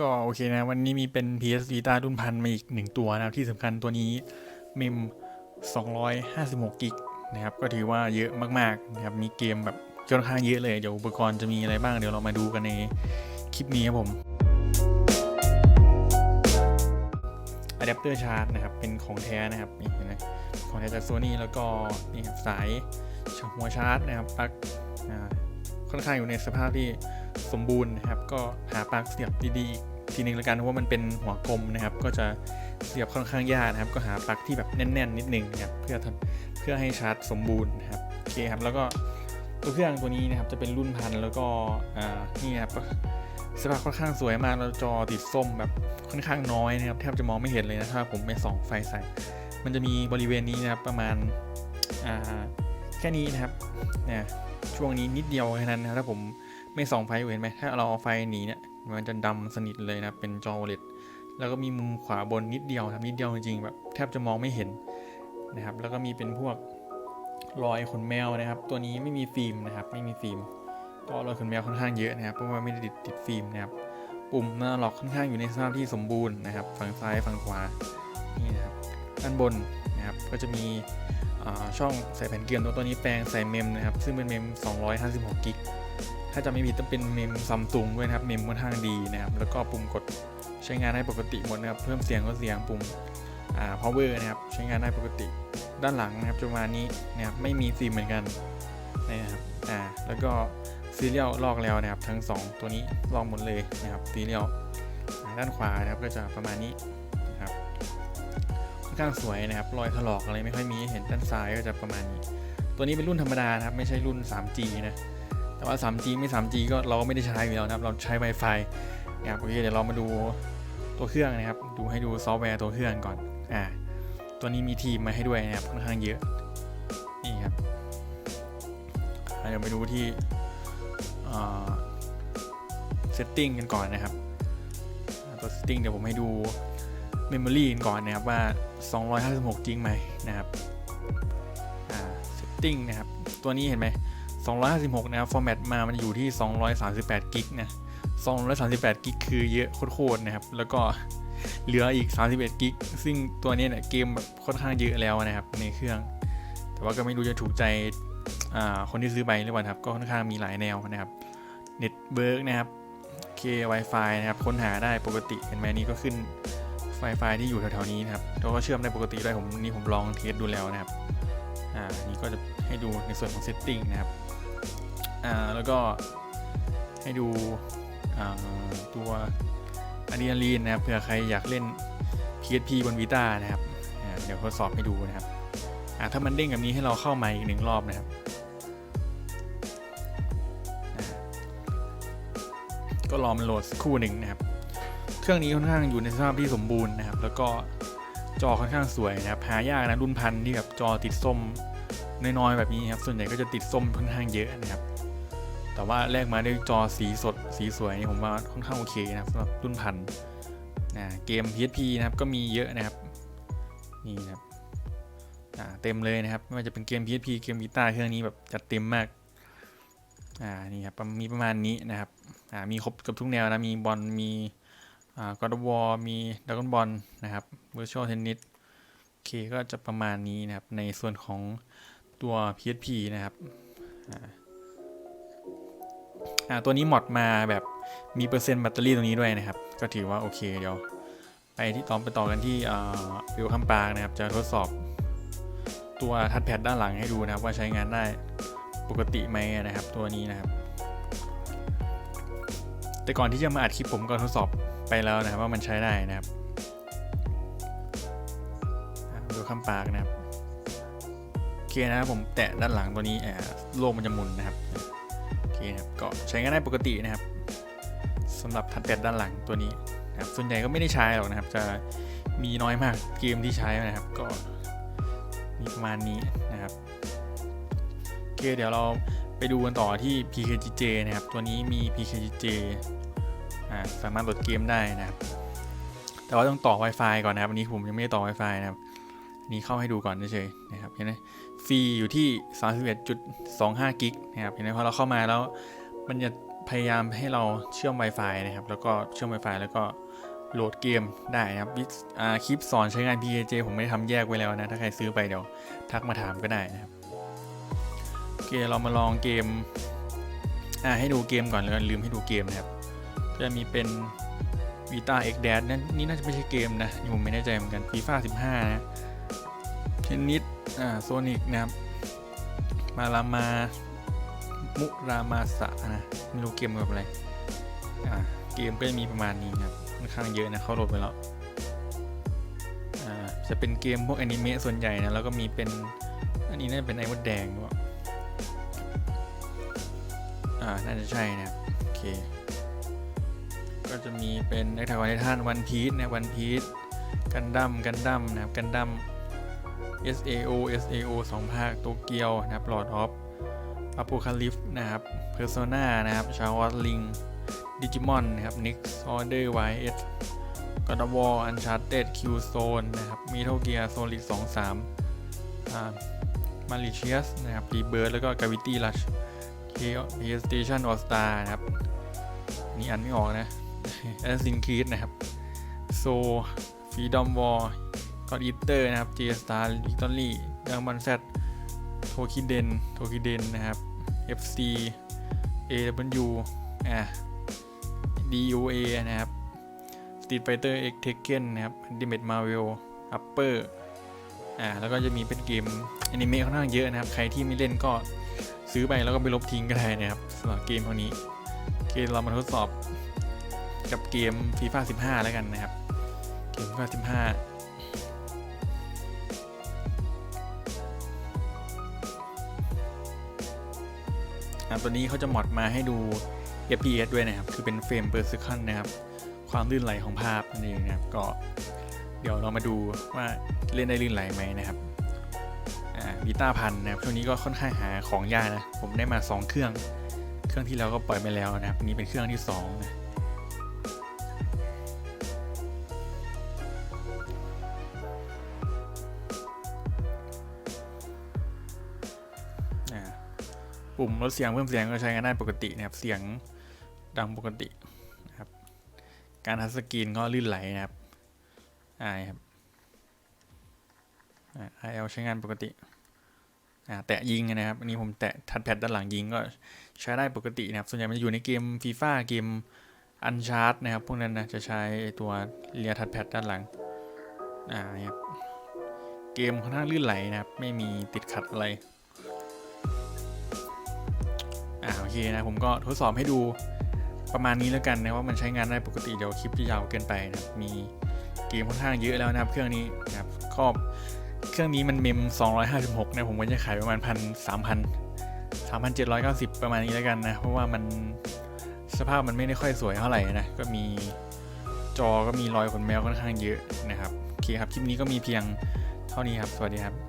ก็โอเคนะ วันนี้มีเป็น PS Vita รุ่นพันมาอีกหนึ่งตัวนะครับ ที่สำคัญตัวนี้เมม 256กิกนะครับ ก็ถือว่าเยอะมากๆนะครับ มีเกมแบบค่อนข้างเยอะเลย เดี๋ยวอุปกรณ์จะมีอะไรบ้าง เดี๋ยวเรามาดูกันในคลิปนี้ครับผมอะแดปเตอร์ชาร์จนะครับ เป็นของแท้นะครับ นี่นไหมของแท้จากโซนี่แล้วก็นี่ครับสายหัวชาร์จนะครับปลั๊กค่อนข้างอยู่ในสภาพที่ สมบูรณ์นะครับก็หาปลั๊กเสียบดีๆอีกทีหนึงล้วกันเพราะว่ามันเป็นหัวกลมนะครับ ก็จะเสียบค่อนข้างยากนะครับ ก็หาปลั๊กที่แบบแน่น ๆ นิดนึงนะครับเพื่อทำเพื่อให้ชาร์จสมบูรณ์นะครับโอเคครับแล้วก็ตัวเครื่องตัวนี้นะครับจะเป็นรุ่นพันแล้วก็นี่ครับสภาพค่อนข้างสวยมากแล้วจอติดส้มแบบค่อนข้างน้อยนะครับแทบจะมองไม่เห็นเลยนะถ้าผมไม่ส่องไฟใส่ มันจะมีบริเวณนี้นะครับประมาณแค่นี้นะครับนี่ยช่วงนี้นิดเดียวแค่นั้นนะถ้าผม ไม่ส่องไฟเห็นไหมถ้าเราเอาไฟหนีเนี่ยมันจะดำสนิทเลยนะเป็นจอ OLED แล้วก็มีมุมขวาบนนิดเดียวครับนิดเดียวจริงๆแบบแทบจะมองไม่เห็นนะครับ แล้วก็มีเป็นพวกรอยขนแมวนะครับ ตัวนี้ไม่มีฟิล์มนะครับ ไม่มีฟิล์ม ก็รอยขนแมวค่อนข้างเยอะนะครับ เพราะว่าไม่ได้ติดติดฟิล์มนะครับ ปุ่มหน้าล็อกค่อนข้างอยู่ในสภาพที่สมบูรณ์นะครับ ฝั่งซ้ายฝั่งขวา นี่นะครับ ด้านบนนะครับ ก็จะมีช่องใส่แผ่นเกลียนตัวตัวนี้แปลงใส่เมมนะครับ ซึ่งเป็นเมม 256กิก ถ้าจะไม่ผิดต้องเป็นเมมซัมซุงด้วยนะครับ เมมค่อนข้างดีนะครับ แล้วก็ปุ่มกดใช้งานได้ปกติหมดนะครับ เพิ่มเสียงก็เสียงปุ่มอ่า power นะครับ ใช้งานได้ปกติ ด้านหลังนะครับจะประมาณนี้นะครับ ไม่มีฟิมเหมือนกันนะครับ อ่า แล้วก็ซีเรียลลอกแล้วนะครับ ทั้ง 2 ตัวนี้ลอกหมดเลยนะครับ ซีเรียลด้านขวานะครับก็จะประมาณนี้นะครับ ค่อนข้างสวยนะครับ รอยถลอกอะไรไม่ค่อยมี เห็นด้านซ้ายก็จะประมาณนี้ ตัวนี้เป็นรุ่นธรรมดานะครับ ไม่ใช่รุ่น 3G นะ แต่ว่า 3G ไม่ 3G ก็เราก็ไม่ได้ใช้อยู่แล้วนะครับ เราใช้ Wi-Fi นะครับโอเคเดี๋ยวเรามาดูตัวเครื่องนะครับ ดูให้ดูซอฟต์แวร์ตัวเครื่องก่อน อ่า ตัวนี้มีทีมมาให้ด้วยนะครับค่อนข้างเยอะ นี่ครับเดี๋ยวไปดูที่เซตติ้งกันก่อนนะครับ ตัวเซตติ้งเดี๋ยวผมให้ดูเมมโมรีกันก่อนนะครับว่า 256 จริงไหมนะครับ อ่า เซตติ้งนะครับ ตัวนี้เห็นไหม 256 นะครับ ฟอร์แมตมา มันอยู่ที่ 238 กิกนะ 238 กิกคือเยอะโคตรๆนะครับ แล้วก็เหลืออีก 31 กิก ซึ่งตัวนี้เนี่ยเกมแบบค่อนข้างเยอะแล้วนะครับในเครื่อง แต่ว่าก็ไม่รู้จะถูกใจอ่าคนที่ซื้อไปหรือเปล่าครับ ก็ค่อนข้างมีหลายแนวนะครับ เน็ตเบิร์กนะครับเค Wi-Fi นะครับ ค้นหาได้ปกติ เห็นไหมนี่ก็ขึ้น Wi-Fi ที่อยู่แถวๆนี้นะครับแล้วก็เชื่อมได้ปกติด้วยผมนี่ผมลองเทสดูแล้วนะครับ อ่า นี่ก็จะให้ดูในส่วนของ setting นะครับ อ่าแล้วก็ให้ดูตัวอะดรีนาลีนนะครับเผื่อใครอยากเล่น PSP บน Vita นะครับเดี๋ยวทดสอบให้ดูนะครับถ้ามันเด้งแบบนี้ให้เราเข้ามาอีกหนึ่งรอบนะครับ ก็รอมันโหลดคู่หนึ่งนะครับ เครื่องนี้ค่อนข้างอยู่ในสภาพที่สมบูรณ์นะครับ แล้วก็จอค่อนข้างสวยนะครับหายากนะรุ่นพันที่แบบจอติดส้มน้อยๆแบบนี้ครับส่วนใหญ่ก็จะติดส้มค่อนข้างเยอะนะครับ แต่ว่าแลกมาด้วยจอสีสดสีสวยนี่ผมว่าค่อนข้างโอเคนะครับสำหรับรุ่นพันนะเกม PSP นะครับก็มีเยอะนะครับนี่นะครับเต็มเลยนะครับไม่ว่าจะเป็นเกม PSP เกมกีตาร์เครื่องนี้แบบจัดเต็มมากอ่านี่ครับมีประมาณนี้นะครับอ่ามีครบกับทุกแนวนะมีบอลมีอ่า God of War มี Dragon Ball นะครับ Virtual Tennis โอเคก็จะประมาณนี้นะครับในส่วนของตัว PSP นะครับอ่า ตัวนี้มอดมาแบบมีเปอร์เซ็นต์แบตเตอรี่ตรงนี้ด้วยนะครับ ก็ถือว่าโอเคเดี๋ยว ไปที่ต่อไปต่อกันที่วิวคัมปางนะครับ จะทดสอบตัวทัชแพดด้านหลังให้ดูนะครับ ว่าใช้งานได้ปกติไหมนะครับ ตัวนี้นะครับ แต่ก่อนที่จะมาอัดคลิปผมก็ทดสอบไปแล้วนะครับ ว่ามันใช้ได้นะครับวิวคัมปางนะครับโอเคนะครับผมแตะด้านหลังตัวนี้อ่าโลกมันจะหมุนนะครับ คนะครับก็ใช้งานได้ปกตินะครับสำหรับทัชแพดด้านหลังตัวนี้นะครับส่วนใหญ่ก็ไม่ได้ใช้หรอกนะครับ จะมีน้อยมากเกมที่ใช้นะครับ ก็มีประมาณนี้นะครับโอเคเดี๋ยวเราไปดูกันต่อที่ PKGJ นะครับ ตัวนี้มี PKGJ สามารถโหลดเกมได้นะครับ แต่ว่าต้องต่อ Wi-Fi ก่อนนะครับ อันนี้ผมยังไม่ได้ต่อ Wi-Fi นะครับนนี้เข้าให้ดูก่อนเฉยๆนะครับ เห็นไหม ฟรีอยู่ที่ 31.25 กิกนะครับเห็นไหมพอเราเข้ามาแล้วมันจะพยายามให้เราเชื่อม Wi-Fi นะครับ แล้วก็เชื่อม Wi-Fi แล้วก็โหลดเกมได้นะครับวิคลิปสอนใช้งาน PAJ ผมไม่ได้ทำแยกไว้แล้วนะ ถ้าใครซื้อไปเดี๋ยวทักมาถามก็ได้นะครับ โอเค เรามาลองเกม อ่า ให้ดูเกมก่อนเลยลืมให้ดูเกมนะครับ จะมีเป็น Vita X Dash นั่นนี่น่าจะไม่ใช่เกมนะ ผมไม่แน่ใจเหมือนกัน FIFA 15 นะ เทนนิสอ่าโซนิกนะครับ มารามา มุรามาสะนะ ไม่รู้เกมแบบอะไร อ่า เกมก็จะมีประมาณนี้ครับ ค่อนข้างเยอะนะ เขาโหลดไปแล้ว อ่า จะเป็นเกมพวกอนิเมะส่วนใหญ่นะ แล้วก็มีเป็น อันนี้น่าจะเป็นไอ้มดแดงหรือเปล่าอ่า น่าจะใช่นะครับ โอเค ก็จะมีเป็นนักถ่ายวันไททันวันพีชนะวันพีชกันดั้มกันดั้มนะครับกันดั้ม SAO SAO สองภาคโตเกียวนะครับ Lord of Apocalypse นะครับ Persona นะครับชาวอตลิง Digimon นะครับ Nix Order YS God of War Uncharted Killzone นะครับ Metal Gear Solid 2 3อ่า Malicious นะครับ Rebirth แล้วก็ Gravity Rush PlayStation All Star นะครับ นี่อ่านไม่ออกนะ Assassin's Creed นะครับ So Freedom War God Eater นะครับ J Star Victory Dragon Z โทคิเดนโทคิเดนนะครับ FC AW อะ DUA นะครับ Street Fighter X Tekken นะครับ Ultimate Marvel Upper อ่าแล้วก็จะมีเป็นเกมอนิเมะค่อนข้างเยอะนะครับ ใครที่ไม่เล่นก็ซื้อไปแล้วก็ไปลบทิ้งก็ได้นะครับสำหรับเกมพวกนี้โอเคเรามาทดสอบกับเกม FIFA 15 แล้วกันนะครับ เกม FIFA 15 อะตัวนี้เขาจะมอดมาให้ดู FPS ด้วยนะครับ คือเป็นเฟรมเปอร์ซิคันนะครับ ความลื่นไหลของภาพนั่นเองนะครับ ก็เดี๋ยวเรามาดูว่าเล่นได้ลื่นไหลไหมนะครับอ่าวีต้าพันนะครับ ช่วงนี้ก็ค่อนข้างหาของยากนะ ผมได้มา 2 เครื่อง เครื่องที่แล้วก็ปล่อยไปแล้วนะครับ นี่เป็นเครื่องที่2นะ ปุ่มลดเสียงเพิ่มเสียงก็ใช้งานได้ปกตินะครับ เสียงดังปกตินะครับ การทัชสกรีนก็ลื่นไหลนะครับอ่าครับอ่า IL ใช้งานปกติอ่าแตะยิงนะครับ อันนี้ผมแตะทัดแพดด้านหลังยิงก็ใช้ได้ปกตินะครับ ส่วนใหญ่มันจะอยู่ในเกมฟีฟ่าเกมอันชาร์ตนะครับ พวกนั้นนะจะใช้ตัวเลียทัดแพดด้านหลังอ่าครับเกมค่อนข้างลื่นไหลนะครับ ไม่มีติดขัดอะไร นะผมก็ทดสอบให้ดูประมาณนี้แล้วกันนะว่ามันใช้งานได้ปกติเดี๋ยวคลิปจะยาวเกินไปนะมีเกมค่อนข้างเยอะแล้วนะครับ เครื่องนี้นะครับก็เครื่องนี้มันเมม 256 นะผมก็จะขายประมาณพันสามพันสามพันเจ็ดร้อยเก้าสิบประมาณนี้แล้วกันนะ เพราะว่ามันสภาพมันไม่ได้ค่อยสวยเท่าไหร่นะ ก็มีจอก็มีรอยขนแมวค่อนข้างเยอะนะครับ โอเคครับ คลิปนี้ก็มีเพียงเท่านี้ครับ สวัสดีครับ